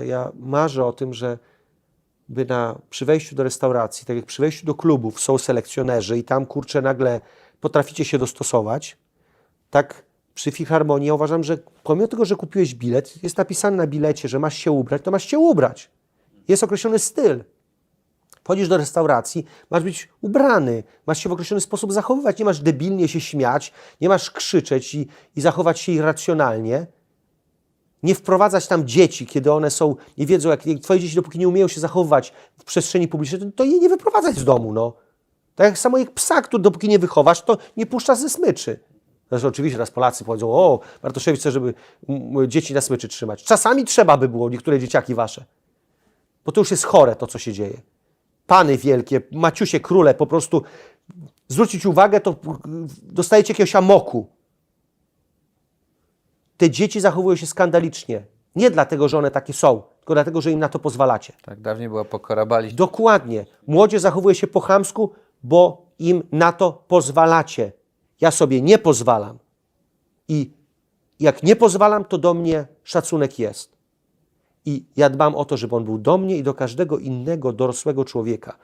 Ja marzę o tym, że by na, przy wejściu do restauracji, tak jak przy wejściu do klubów są selekcjonerzy i tam kurczę nagle potraficie się dostosować, tak przy filharmonii ja uważam, że pomimo tego, że kupiłeś bilet, jest napisane na bilecie, że masz się ubrać, to masz się ubrać. Jest określony styl. Wchodzisz do restauracji, masz być ubrany, masz się w określony sposób zachowywać, nie masz debilnie się śmiać, nie masz krzyczeć i, i zachować się irracjonalnie. Nie wprowadzać tam dzieci, kiedy one są, nie wiedzą, jak jak twoje dzieci, dopóki nie umieją się zachowywać w przestrzeni publicznej, to, to je nie wyprowadzać z domu, no. Tak samo jak psa, który dopóki nie wychowasz, to nie puszcza ze smyczy. Zresztą oczywiście teraz Polacy powiedzą, o, Bartoszewicz chce, żeby dzieci na smyczy trzymać. Czasami trzeba by było, niektóre dzieciaki wasze. Bo to już jest chore, to co się dzieje. Pany wielkie, Maciusie, króle, po prostu zwrócić uwagę, to dostajecie jakiegoś amoku. Te dzieci zachowują się skandalicznie. Nie dlatego, że one takie są, tylko dlatego, że im na to pozwalacie. Tak, dawniej była pokora, baliście. Dokładnie. Młodzież zachowuje się po chamsku, bo im na to pozwalacie. Ja sobie nie pozwalam. I jak nie pozwalam, to do mnie szacunek jest. I ja dbam o to, żeby on był do mnie i do każdego innego dorosłego człowieka.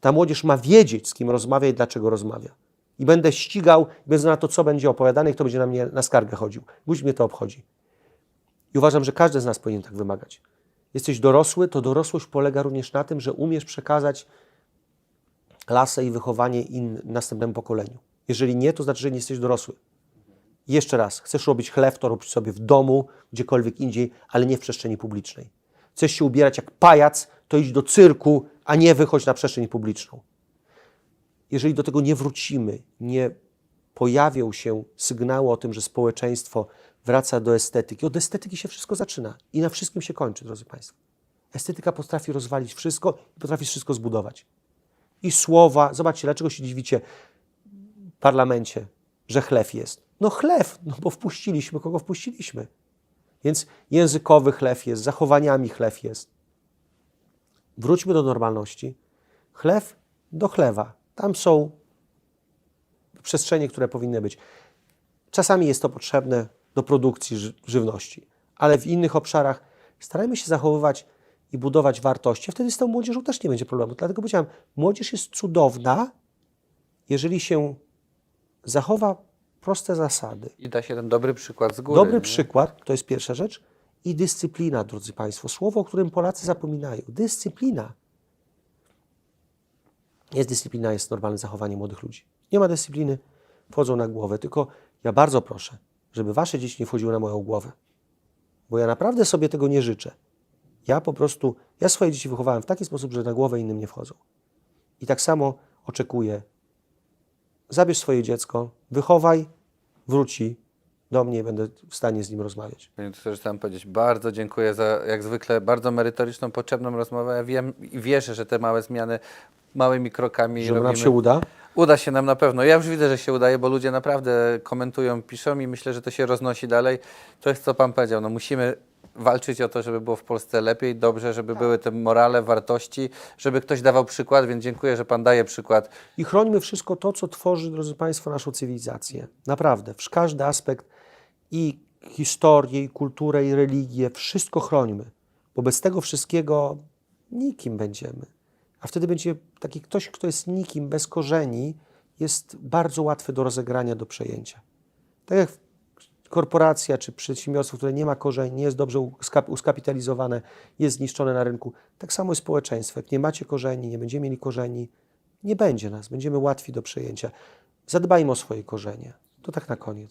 Ta młodzież ma wiedzieć, z kim rozmawia i dlaczego rozmawia. I będę ścigał, bez na to, co będzie opowiadane i kto będzie na mnie na skargę chodził. Guź mnie to obchodzi. I uważam, że każdy z nas powinien tak wymagać. Jesteś dorosły, to dorosłość polega również na tym, że umiesz przekazać klasę i wychowanie in, następnemu pokoleniu. Jeżeli nie, to znaczy, że nie jesteś dorosły. Jeszcze raz, chcesz robić chleb, to rób sobie w domu, gdziekolwiek indziej, ale nie w przestrzeni publicznej. Chcesz się ubierać jak pajac, to idź do cyrku, a nie wychodź na przestrzeń publiczną. Jeżeli do tego nie wrócimy, nie pojawią się sygnały o tym, że społeczeństwo wraca do estetyki. Od estetyki się wszystko zaczyna i na wszystkim się kończy, drodzy Państwo. Estetyka potrafi rozwalić wszystko i potrafi wszystko zbudować. I słowa, zobaczcie, dlaczego się dziwicie w parlamencie, że chleb jest. No chleb, no bo wpuściliśmy, kogo wpuściliśmy. Więc językowy chleb jest, zachowaniami chleb jest. Wróćmy do normalności. Chleb do chlewa. Tam są przestrzenie, które powinny być. Czasami jest to potrzebne do produkcji ży- żywności, ale w innych obszarach starajmy się zachowywać i budować wartości. Wtedy z tą młodzieżą też nie będzie problemu. Dlatego powiedziałem, młodzież jest cudowna, jeżeli się zachowa proste zasady. I da się ten dobry przykład z góry. Dobry nie? przykład, to jest pierwsza rzecz, i dyscyplina, drodzy Państwo. Słowo, o którym Polacy zapominają. Dyscyplina. Jest dyscyplina, jest normalne zachowanie młodych ludzi. Nie ma dyscypliny, wchodzą na głowę. Tylko ja bardzo proszę, żeby Wasze dzieci nie wchodziły na moją głowę. Bo ja naprawdę sobie tego nie życzę. Ja po prostu, ja swoje dzieci wychowałem w taki sposób, że na głowę innym nie wchodzą. I tak samo oczekuję, zabierz swoje dziecko, wychowaj, wróci do mnie, będę w stanie z nim rozmawiać. Panie doktorze, chciałem powiedzieć, bardzo dziękuję za jak zwykle bardzo merytoryczną, potrzebną rozmowę. Ja wiem i wierzę, że te małe zmiany małymi krokami Że nam się uda. Uda się nam na pewno. Ja już widzę, że się udaje, bo ludzie naprawdę komentują, piszą i myślę, że to się roznosi dalej. To jest, co Pan powiedział. No musimy walczyć o to, żeby było w Polsce lepiej, dobrze, żeby były te morale, wartości, żeby ktoś dawał przykład, więc dziękuję, że Pan daje przykład. I chrońmy wszystko to, co tworzy, drodzy Państwo, naszą cywilizację. Naprawdę, w każdy aspekt i historię, i kulturę, i religię, wszystko chrońmy. Bo bez tego wszystkiego nikim będziemy. A wtedy będzie taki ktoś, kto jest nikim, bez korzeni, jest bardzo łatwy do rozegrania, do przejęcia. Tak jak korporacja czy przedsiębiorstwo, które nie ma korzeni, nie jest dobrze uskap- uskapitalizowane, jest zniszczone na rynku, tak samo jest społeczeństwo. Jak nie macie korzeni, nie będziemy mieli korzeni, nie będzie nas, będziemy łatwi do przejęcia. Zadbajmy o swoje korzenie. To tak na koniec.